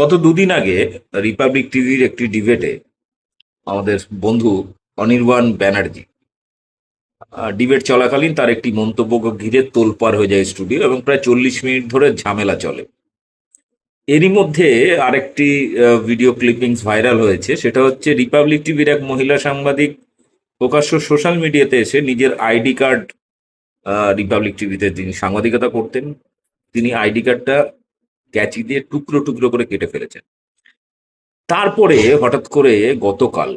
গত দুদিন আগে রিপাবলিক টিভির একটি ডিবেটে আমাদের বন্ধু অনির্বাণ ব্যানার্জি ডিবেট চলাকালীন তার একটি মন্তব্য ঘিরে তোলপার হয়ে যায় স্টুডিও এবং প্রায় চল্লিশ মিনিট ধরে ঝামেলা চলে। এরই মধ্যে আরেকটি ভিডিও ক্লিপিংস ভাইরাল হয়েছে। সেটা হচ্ছে রিপাবলিক টিভির এক মহিলা সাংবাদিক প্রকাশ্য সোশ্যাল মিডিয়াতে এসে নিজের আইডি কার্ড রিপাবলিক টিভিতে তিনি সাংবাদিকতা করতেন। তিনি আইডি কার্ডটা ক্যাচি দিয়ে টুকরো টুকরো করে কেটে ফেলেছেন। তারপরে হঠাৎ করে গতকাল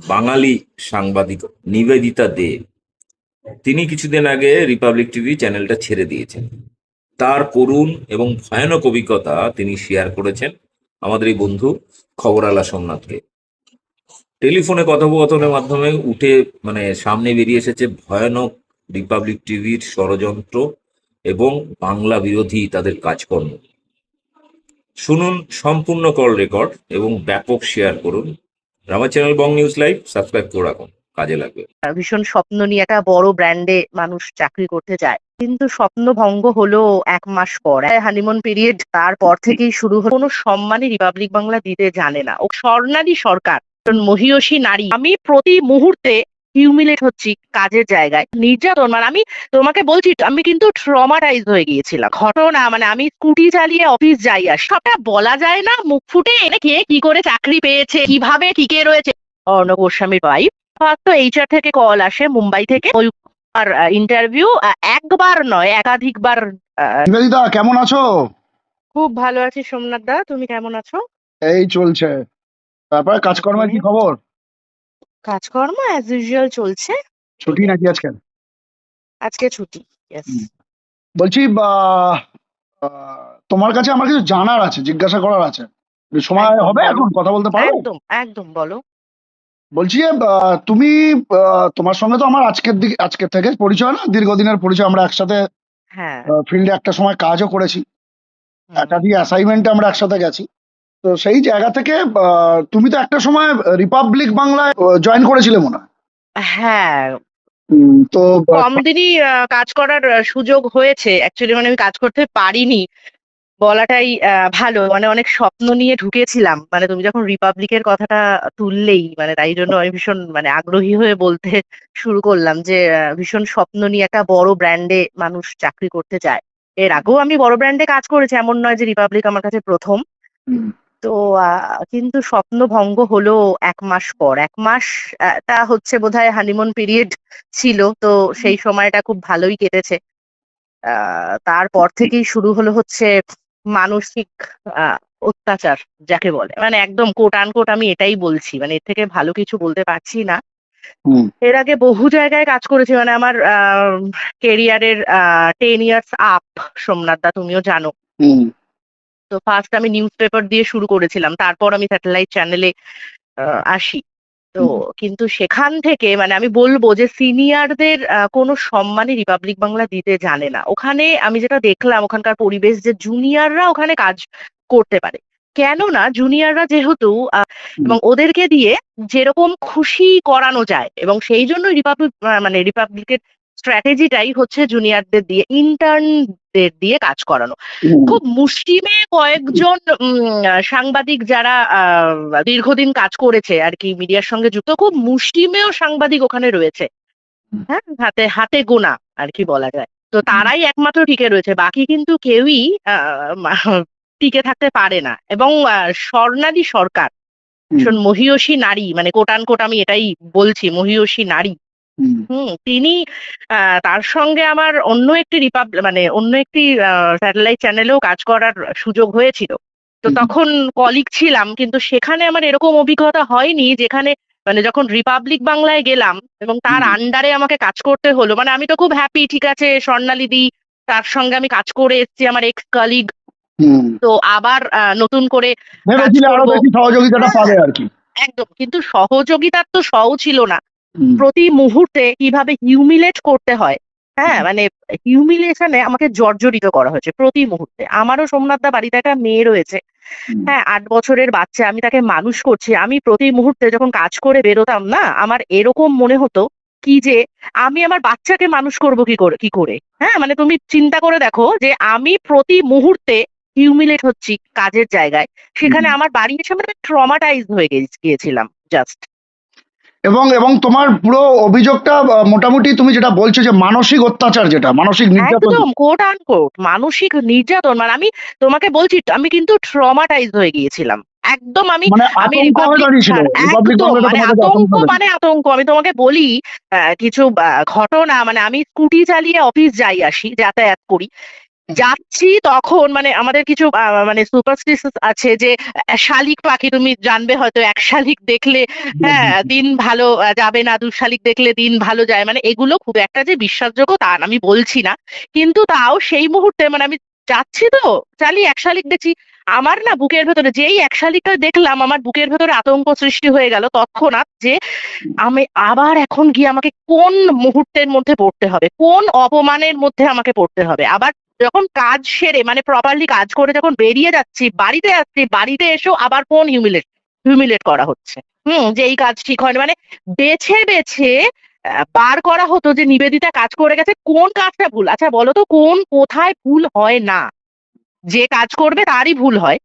বাঙালি সাংবাদিক নিবেদিতা দে, তিনি কিছুদিন আগে রিপাবলিক টিভি চ্যানেলটা ছেড়ে দিয়েছেন। তার করুণ এবং ভয়ানক অভিজ্ঞতা তিনি শেয়ার করেছেন আমাদের এই বন্ধু খবরালা সোমনাথকে। টেলিফোনে কথোপকথনের মাধ্যমে উঠে মানে সামনে বেরিয়ে এসেছে ভয়ানক রিপাবলিক টিভির ষড়যন্ত্র এবং বাংলা বিরোধী তাদের কাজকর্ম। শুনুন সম্পূর্ণ কল রেকর্ড এবং ব্যাপক শেয়ার করুন। রামা channel Bong news live, subscribe করে রাখুন, কাজে লাগবে। ভীষণ স্বপ্ন নিয়ে একটা বড় ব্র্যান্ডে মানুষ চাকরি করতে যায় কিন্তু স্বপ্ন ভঙ্গ হলো এক মাস পর হানিমুন পিরিয়ড তারপর থেকেই শুরু হলো। কোনো সম্মানই রিপাবলিক বাংলা দিতে জানে না। ও স্বর্ণালী সরকার মহিয়সী নারী। আমি প্রতি মুহূর্তে হিউমিলেট হচ্ছি কাজের জায়গায়। নির্যাতন মানে আমি তোমাকে বলছি আমি কিন্তু ট্রমাটাইজ হয়ে গিয়েছিলাম। ঘটনা মানে আমি স্কুটি চালিয়ে অফিস যাই আর সবটা বলা যায় না মুখ ফুটে এনে কে কি করে চাকরি পেয়েছে কীভাবে টিকে রয়েছে। অর্ণব গোস্বামীর ওয়াইফ তো এইচআর থেকে কল আসে মুম্বাই থেকে। ওই আর ইন্টারভিউ একবার নয় একাধিকবার আহ, নিবেদিতা কেমন আছো? খুব ভালো আছি সোমনাথ দা তুমি কেমন আছো? এই চলছে। তারপরে কাজকর্মের কি খবর? কাজকর্ম অ্যাজ ইউজুয়াল চলছে। ছুটি নাকি আজকে? আজকে ছুটি. হুম। বলছি তোমার কাছে আমার কিছু জানার আছে জিজ্ঞাসা করার আছে। সময় হবে এখন? কথা বলতে পারো? একদম একদম বলো। বলছি তুমি তোমার সঙ্গে তো আমার আজকের দিকে আজকের থেকে পরিচয় না দীর্ঘদিনের পরিচয় আমরা একসাথে হ্যাঁ। ফিল্ডে একটা সময় কাজও করেছি। একাধিক অ্যাসাইনমেন্টে আমরা একসাথে গেছি। তো সেই জায়গা থেকে তুমি তো একটা সময় রিপাবলিক বাংলায় জয়েন করেছিলে মনে হয়। হ্যাঁ। তো কম দিনই কাজ করার সুযোগ হয়েছে। অ্যাকচুয়ালি মানে আমি কাজ করতে পারিনি। বলাটাই ভালো। মানে অনেক স্বপ্ন নিয়ে ঢুকেছিলাম। মানে তুমি যখন রিপাবলিকের কথাটা তুললেই মানে তাই জন্য আমি ভীষণ মানে আগ্রহী হয়ে বলতে শুরু করলাম যে ভীষণ স্বপ্ন নিয়ে একটা বড় ব্র্যান্ডে মানুষ চাকরি করতে যায় এর আগেও আমি বড় ব্র্যান্ডে কাজ করেছি। এমন নয় যে রিপাবলিক আমার কাছে প্রথম। তো কিন্তু স্বপ্ন ভঙ্গ হলো এক মাস পর। এক মাস টা হচ্ছে বোধহয় হানিমুন পিরিয়ড ছিল তো সেই সময়টা খুব ভালোই কেটেছে। তারপর থেকেই শুরু হলো হচ্ছে মানসিক অত্যাচার যাকে বলে। মানে একদম কোট আনকোট আমি এটাই বলছি মানে এর থেকে ভালো কিছু বলতে পারছি না। এর আগে বহু জায়গায় কাজ করেছি মানে আমার কেরিয়ারের ten years up Somnath da তুমিও জানো। তো ফার্স্ট আমি নিউজ পেপার দিয়ে শুরু করেছিলাম তারপর আমি স্যাটেলাইট চ্যানেলে আসি। তো কিন্তু সেখান থেকে মানে আমি বলব যে সিনিয়রদের কোনো সম্মানই রিপাবলিক বাংলা দিতে জানে না। ওখানে আমি যেটা দেখলাম ওখানকার পরিবেশ যে জুনিয়ররা ওখানে কাজ করতে পারে। কেননা জুনিয়ররা যেহেতু এবং ওদেরকে দিয়ে যেরকম খুশি করানো যায় এবং সেই জন্য রিপাবলিক মানে রিপাবলিকের স্ট্র্যাটেজিটাই হচ্ছে জুনিয়রদের দিয়ে ইন্টার্নদের দিয়ে কাজ করানো। খুব মুষ্টিমে কয়েকজন সাংবাদিক যারা দীর্ঘদিন কাজ করেছে আর কি মিডিয়ার সঙ্গে যুক্ত খুব মুষ্টিমেয় সাংবাদিক ওখানে রয়েছে। হ্যাঁ হাতে হাতে গোনা আর কি বলা যায়। তো তারাই একমাত্র টিকে রয়েছে বাকি কিন্তু কেউই টিকে থাকতে পারে না। এবং স্বর্ণালী সরকার ভীষণ মহিয়সী নারী মানে কোটান কোট আমি এটাই বলছি মহিয়সী নারী হুম, তিনি আহ, তার সঙ্গে আমার অন্য একটি রিপাব মানে অন্য একটি স্যাটেলাইট চ্যানেলেও কাজ করার সুযোগ হয়েছিল। তো তখন কলিগ ছিলাম কিন্তু সেখানে আমার এরকম অভিজ্ঞতা হয়নি যেখানে মানে যখন রিপাবলিক বাংলায় গেলাম এবং তার আন্ডারে আমাকে কাজ করতে হলো মানে আমি তো খুব হ্যাপি ঠিক আছে স্বর্ণালী দি তার সঙ্গে আমি কাজ করে এসেছি আমার এক্স কলিগ হুম। তো আবার নতুন করে সহযোগিতাটা হ্যাঁ। পাবে আর কি? একদম কিন্তু সহযোগিতার তো সও ছিল না। প্রতি মুহূর্তে কীভাবে হিউমিলেট করতে হয়। হ্যাঁ মানে হিউমিলেশনে আমাকে জর্জরিত করা হয়েছে প্রতি মুহূর্তে। আমারও সোমনাথ দা বাড়িতে একটা মেয়ে রয়েছে। হ্যাঁ আট বছরের বাচ্চা আমি তাকে মানুষ করছি। আমি প্রতি মুহূর্তে যখন কাজ করে বেরোতাম না আমার এরকম মনে হতো কি যে আমি আমার বাচ্চাকে মানুষ করব কি করে কি করে? হ্যাঁ মানে তুমি চিন্তা করে দেখো যে আমি প্রতি মুহূর্তে হিউমিলেট হচ্ছি কাজের জায়গায়। সেখানে আমার বাড়ি এসে মানে ট্রমাটাইজ হয়ে গিয়েছিলাম জাস্ট এবং এবং তোমার পুরো অভিযোগটা মোটামুটি তুমি যেটা বলছো যে মানসিক অত্যাচার যেটা মানসিক নির্যাতন একদম কোট আন কোট মানসিক নির্যাতন। মানে আমি তোমাকে বলছি আমি কিন্তু ট্রমাটাইজ হয়ে গিয়েছিলাম। একদম আমি মানে আমি আতঙ্ক হয়ে মানে আতঙ্ক মানে আতঙ্ক। আমি তোমাকে বলি আহ, কিছু ঘটনা মানে আমি স্কুটি চালিয়ে অফিস যাই আসি যাতায়াত করি। যাচ্ছি তখন মানে আমাদের কিছু মানে সুপারস্টিশন আছে যে শালিক পাখি তুমি জানবে হয়তো এক শালিক দেখলে হ্যাঁ দিন ভালো যাবে না দু শালিক দেখলে দিন ভালো যায় মানে এগুলো খুব একটা যে বিশ্বাসযোগ্য তা আমি বলছি না। কিন্তু তাও সেই মুহূর্তে মানে আমি যাচ্ছি তো চালি এক শালিক দেখছি আমার না বুকের ভেতরে যেই এক শালিকটা দেখলাম আমার বুকের ভেতরে আতঙ্ক সৃষ্টি হয়ে গেল তৎক্ষণাৎ যে আমি আবার এখন গিয়ে আমাকে কোন মুহূর্তের মধ্যে পড়তে হবে কোন অপমানের মধ্যে আমাকে পড়তে হবে আবার যখন কাজ সেরে মানে প্রপারলি কাজ করে যখন বেরিয়ে যাচ্ছি বাড়িতে যাচ্ছি বাড়িতে এসেও আবার কোন হিউমিলেট হিউমিলেট করা হচ্ছে। হুম যে এই কাজ ঠিক হয়নি। মানে বেছে বেছে বার করা হতো যে নিবেদিতা কাজ করে গেছে কোন কাজটা ভুল? আচ্ছা বলো তো কোন কোথায় ভুল হয় না? যে কাজ করবে তারই ভুল হয়।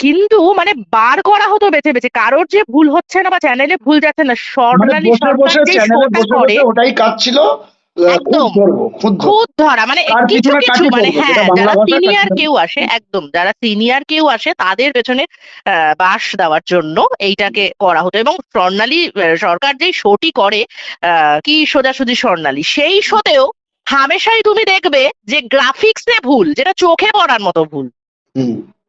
কিন্তু মানে বার করা হতো বেছে বেছে কারোর যে ভুল হচ্ছে না বা চ্যানেলে ভুল যাচ্ছে না মানে স্বর্ণালী সরকার যে শোটা করে ওটাই কাজ ছিল একদম। খুদ ধরা মানে কিছু কিছু মানে হ্যাঁ যারা সিনিয়র কেউ আসে একদম যারা সিনিয়র কেউ আসে তাদের পেছনে বাস দেওয়ার জন্য এইটাকে করা হতো এবং স্বর্ণালী সরকার যেই শোটি করে কি সোজাসুজি স্বর্ণালী সেই শোতেও হামেশাই তুমি দেখবে যে গ্রাফিক্সে ভুল যেটা চোখে পড়ার মতো ভুল।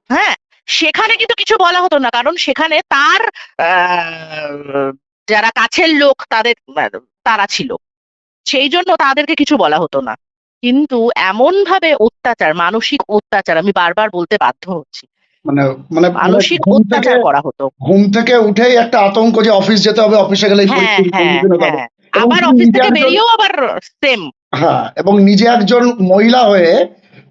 হ্যাঁ সেখানে কিন্তু কিছু বলা হতো না কারণ সেখানে তার আহ, যারা কাছের লোক তাদের তারা ছিল সেই জন্য তাদেরকে কিছু বলা হতো না। কিন্তু এমন ভাবে অত্যাচার মানসিক অত্যাচার আমি বারবার বলতে বাধ্য হচ্ছি। মানে মানে মানসিক অত্যাচার করা হতো। ঘুম থেকে উঠেই একটা আতঙ্ক যে অফিস যেতে হবে অফিসে গেলে হ্যাঁ হ্যাঁ হ্যাঁ। আবার অফিস থেকে বেরিয়েও আবার সেম হ্যাঁ এবং নিজে একজন মহিলা হয়ে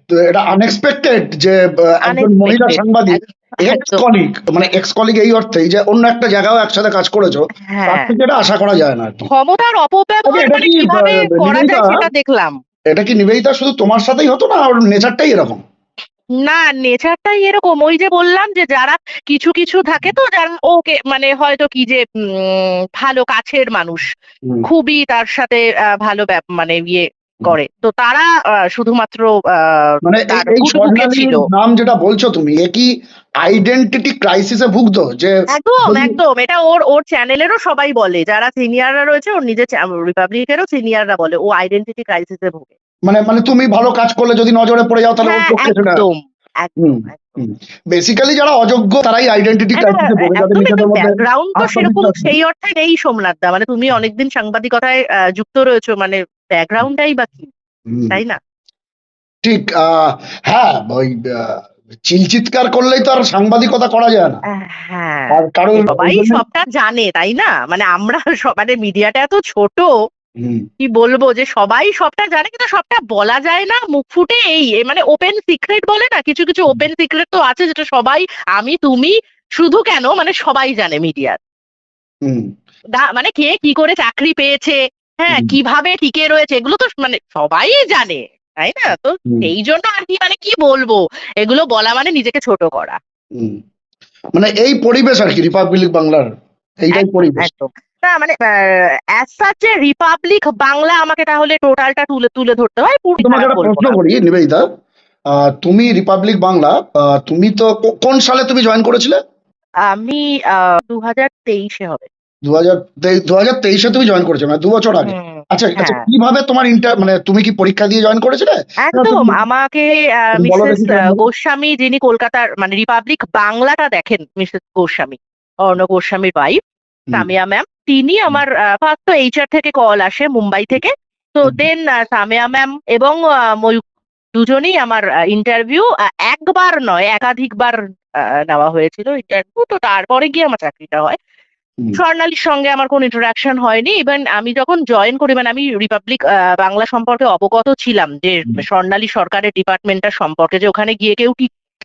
তো এটা আনএক্সপেক্টেড যে একজন মহিলা সাংবাদিক এক্স কলিগ মানে এক্স কলিগ এই অর্থেই যে অন্য একটা জায়গাও একসাথে কাজ করেছ তার হ্যাঁ থেকে এটা আশা করা যায় না ক্ষমতার অপব্যবহার মানে কীভাবে করা যায় সেটা দেখলাম। এটা কি নিবেদিতা শুধু তোমার সাথেই হতো না ওর নেচারটাই এরকম? না নেচারটাই এরকম। ওই যে বললাম যে যারা কিছু কিছু থাকে তো যারা ওকে মানে হয়তো কি যে উম, ভালো কাছের মানুষ। খুবই তার সাথে ভালো মানে ইয়ে করে। তো তারা শুধুমাত্র মানে এই- স্বর্ণালীর নাম যেটা বলছো তুমি এ কি আইডেন্টিটি ক্রাইসিসে ভুগতো? যে একদম একদম। এটা ওর ওর চ্যানেলেরও সবাই বলে। যারা সিনিয়ররা রয়েছে ওর নিজের রিপাবলিকেরও সিনিয়ররা বলে ও আইডেন্টিটি ক্রাইসিসে ভুগে। মানে মানে তুমি ভালো কাজ করলে যদি নজরে পড়ে যাও তাহলে ওর হ্যাঁ পক্ষে একদম একদম। বেসিক্যালি যারা অযোগ্য তারাই আইডেন্টিটি ক্রাইসিসে যাদের একদম নিজেদের মধ্যে। ব্যাকগ্রাউন্ড তো সেরকম সেই অর্থে নেই সোমনাথ দা মানে তুমি অনেকদিন সাংবাদিকতায় যুক্ত রয়েছো মানে ব্যাকগ্রাউন্ডটাই বা কি? তাই না? ঠিক আহ, হ্যাঁ ওই চিলচিৎকার করলেই তো আর সাংবাদিকতা করা যায় না। হ্যাঁ। আর কারোর সবাই সবটা জানে তাই না? মানে আমরা মানে মিডিয়াটা এত ছোট কি বলব যে সবাই সবটা জানে কিন্তু সবটা বলা যায় না মুখ ফুটে এই মানে ওপেন সিক্রেট বলে না কিছু কিছু ওপেন সিক্রেট তো আছে যেটা সবাই আমি তুমি শুধু কেন মানে সবাই জানে মিডিয়ার মানে কে কি করে চাকরি পেয়েছে হ্যাঁ কীভাবে টিকে রয়েছে এগুলো তো মানে সবাই জানে তাই না? তো সেই জন্য আর কি মানে কি বলব এগুলো বলা মানে নিজেকে ছোট করা। মানে এই পরিবেশ আর কি রিপাবলিক বাংলার এইটাই পরিবেশ। না মানে অ্যাজ সাচ যে রিপাবলিক বাংলা আমাকে তাহলে টোটালটা তুলে তুলে ধরতে হয় পুরো তোমাকে একটা প্রশ্ন করি নিবেদিতা। তুমি রিপাবলিক বাংলা তুমি তো কোন সালে তুমি জয়েন করেছিলে? আমি দু হাজার তেইশে হবে। দু হাজার দু হাজার তেইশে তুমি জয়েন করেছ মানে দু বছর আগে আচ্ছা আচ্ছা হ্যাঁ। কীভাবে তোমার ইন্টার মানে তুমি কি পরীক্ষা দিয়ে জয়েন করেছিলে? একদম আমাকে মিসেস গোস্বামী যিনি কলকাতার মানে রিপাবলিক বাংলাটা দেখেন মিসেস গোস্বামী অর্ণ গোস্বামীর ওয়াইফ সামিয়া ম্যাম তিনি আমার ফার্স্ট এইচআর থেকে কল আসে মুম্বাই থেকে। তো দেন সামিয়া ম্যাম এবং ময়ূক দুজনেই আমার ইন্টারভিউ একবার নয় একাধিকবার নেওয়া হয়েছিল ইন্টারভিউ তো তারপরে গিয়ে আমার চাকরিটা হয়। স্বর্ণালীর সঙ্গে আমার কোনো ইন্টারাকশন হয়নি। ইভেন আমি যখন জয়েন করি মানে আমি রিপাবলিক বাংলা সম্পর্কে অবগত ছিলাম যে স্বর্ণালী সরকারের ডিপার্টমেন্টটা সম্পর্কে যে ওখানে গিয়ে কেউ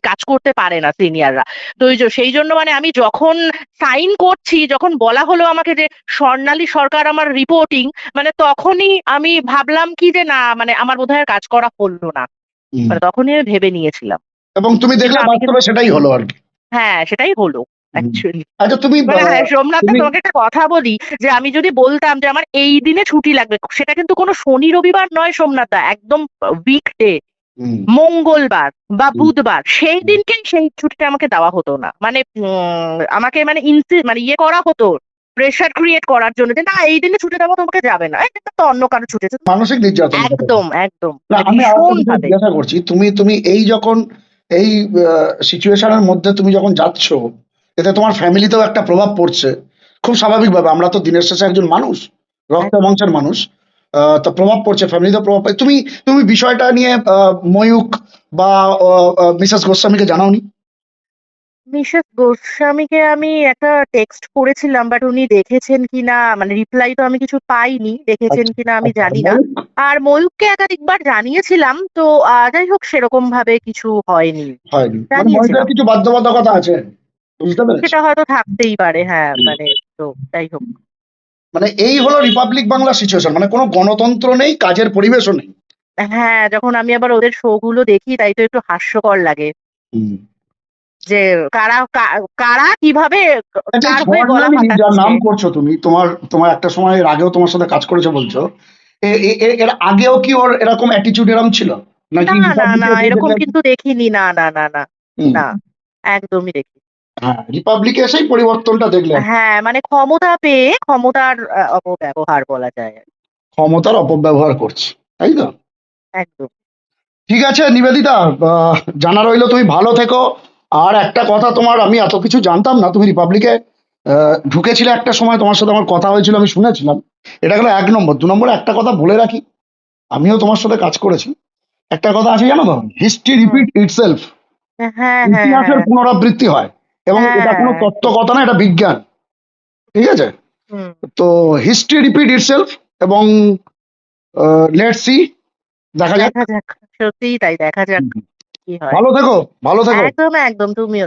কাজ করতে পারে না সিনিয়ররা তো সেই জন্য মানে আমি যখন সাইন করছি যখন বলা হলো আমাকে যে স্বর্ণালী সরকার আমার রিপোর্টিং মানে তখনই আমি ভাবলাম কি যে না মানে আমার বোধহয় কাজ করা হলো না। মানে তখনই আমি ভেবে নিয়েছিলাম। এবং তুমি দেখলে বাস্তবে সেটাই হলো আর কি। হ্যাঁ সেটাই হলো আচ্ছা তুমি মানে হ্যাঁ, সোমনাথ তোমাকে একটা কথা বলি যে আমি যদি বলতাম যে আমার এই দিনে ছুটি লাগবে সেটা কিন্তু কোনো শনি রবিবার নয় সোমনাথ একদম উইকডে হুম, মঙ্গলবার বা বুধবার সেই দিনকেই সেই ছুটিটা আমাকে দেওয়া হতো না। মানে আমাকে মানে ইনসি মানে ইয়ে করা হতো প্রেশার ক্রিয়েট করার জন্য না এই দিনে ছুটি দেওয়া তোমাকে যাবে না। এটা তো অন্য কারও ছুটি মানসিক নির্যাতন একদম একদম। মানে জিজ্ঞাসা করছি তুমি তুমি এই যখন এই সিচুয়েশনের মধ্যে তুমি যখন যাচ্ছ এতে তোমার ফ্যামিলিতেও একটা প্রভাব পড়ছে। খুব স্বাভাবিকভাবে আমরা তো দিনের শেষে একজন মানুষ রক্ত মাংসের মানুষ। তো প্রভাব পড়ছে ফ্যামিলিতে প্রভাব পড়ে তুমি তুমি বিষয়টা নিয়ে ময়ূক বা মিসেস গোস্বামীকে জানাওনি? মিসেস গোস্বামীকে আমি একটা টেক্সট করেছিলাম বাট উনি দেখেছেন কিনা মানে রিপ্লাই তো আমি কিছু পাইনি দেখেছেন কিনা আমি জানি না। আর ময়ূককে একাধিকবার জানিয়েছিলাম তো যাই হোক সেরকম ভাবে কিছু হয়নি। হয়নি। মানে জানিয়েছিলাম। কিছু বাধ্যবাধকতা আছে? সেটা হয়তো থাকতেই পারে হ্যাঁ মানে তো যাই হোক। মানে এই হলো রিপাবলিক বাংলা সিচুয়েশন মানে কোনো গণতন্ত্র নেই কাজের পরিবেশও নেই। হ্যাঁ যখন আমি আবার ওদের শো গুলো দেখি তাই তো একটু হাস্যকর লাগে। যে কারা কারা কীভাবে আচ্ছা, যার নাম করছ তুমি তোমার তোমার একটা সময় এর আগেও তোমার সাথে কাজ করেছে বলছো। এর আগেও কি ওর এরকম অ্যাটিটিউড এরকম ছিল? না না না এরকম কিন্তু দেখিনি না না না না। না একদমই দেখি হ্যাঁ রিপাবলিকে এসেই পরিবর্তনটা দেখলে হ্যাঁ মানে ক্ষমতা পেয়ে ক্ষমতার অপব্যবহার বলা যায় ক্ষমতার অপব্যবহার করছে তাই তো? একদম। ঠিক আছে নিবেদিতা জানা রইল তুমি ভালো থেকো। আর একটা কথা তোমার আমি এত কিছু জানতাম না তুমি রিপাবলিকে ঢুকেছিলে একটা সময় তোমার সাথে আমার কথা হয়েছিল আমি শুনেছিলাম। এটা গেলো এক নম্বর। দু নম্বরে একটা কথা বলে রাখি আমিও তোমার সাথে কাজ করেছি। একটা কথা আছে জানো তো হিস্ট্রি রিপিট ইটসেলফ ইতিহাসের পুনরাবৃত্তি হয়। এবং হ্যাঁ। এটা কোনো তত্ত্ব কথা না এটা বিজ্ঞান। ঠিক আছে? তো হিস্ট্রি রিপিট ইটসেলফ এবং লেট সি দেখা যাক। সত্যিই তাই দেখা যাক কি হয়। ভালো থেকো ভালো থেকো। একদম একদম তুমিও